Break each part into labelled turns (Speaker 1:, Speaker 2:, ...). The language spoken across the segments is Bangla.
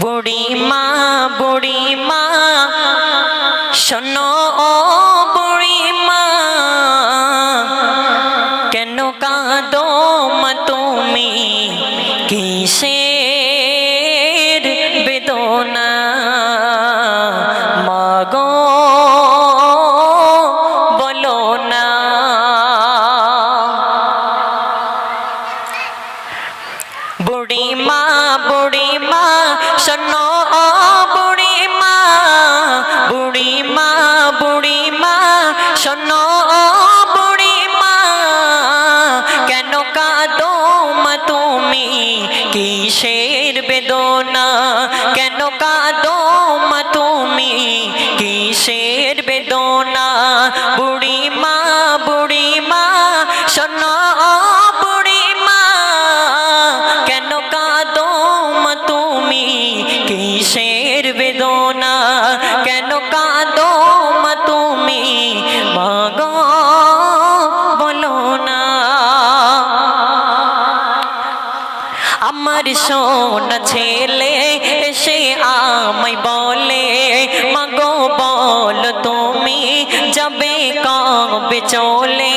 Speaker 1: বুড়ি মা বুড়ি মা শোনো ও বুড়ি মা কেন কাঁদো মা তুমি? কিসের বেদনা? শোনো বুড়ি মা কেন কাঁদো তুমি? কিসের বেদনা? কেন কাঁদো তুমি? মাগো, বলো না। আমার সোনা ছেলে এসে আমায় বলে, মাগো, বল তুমি, যাবে কবে চলে?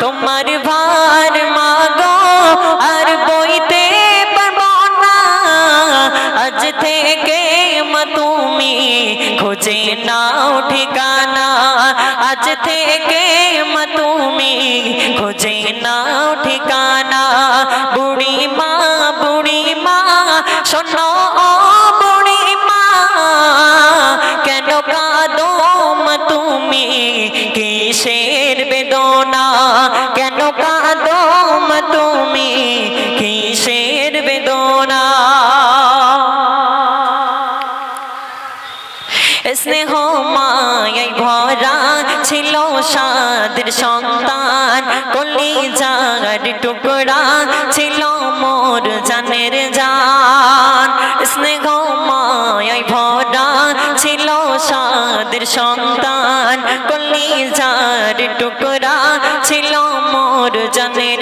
Speaker 1: তোমার ভার মাগো, আর বইতে পারব না। আজ থেকে তুমি খুঁজে নাও ঠিকানা। আজ থেকে তুমি খুঁজে নাও ঠিকানা। বুড়ি মা বুড়ি মা শোনো বেদনা স্নেহ মায়াই ভরা ছিল সাদের সন্তান কলি যার টুকরা ছিল মোর জানের জান। স্নেহ মায়াই ভরা ছিল সাদের সন্তান কলি যার টুকরা ছিল মোর জানের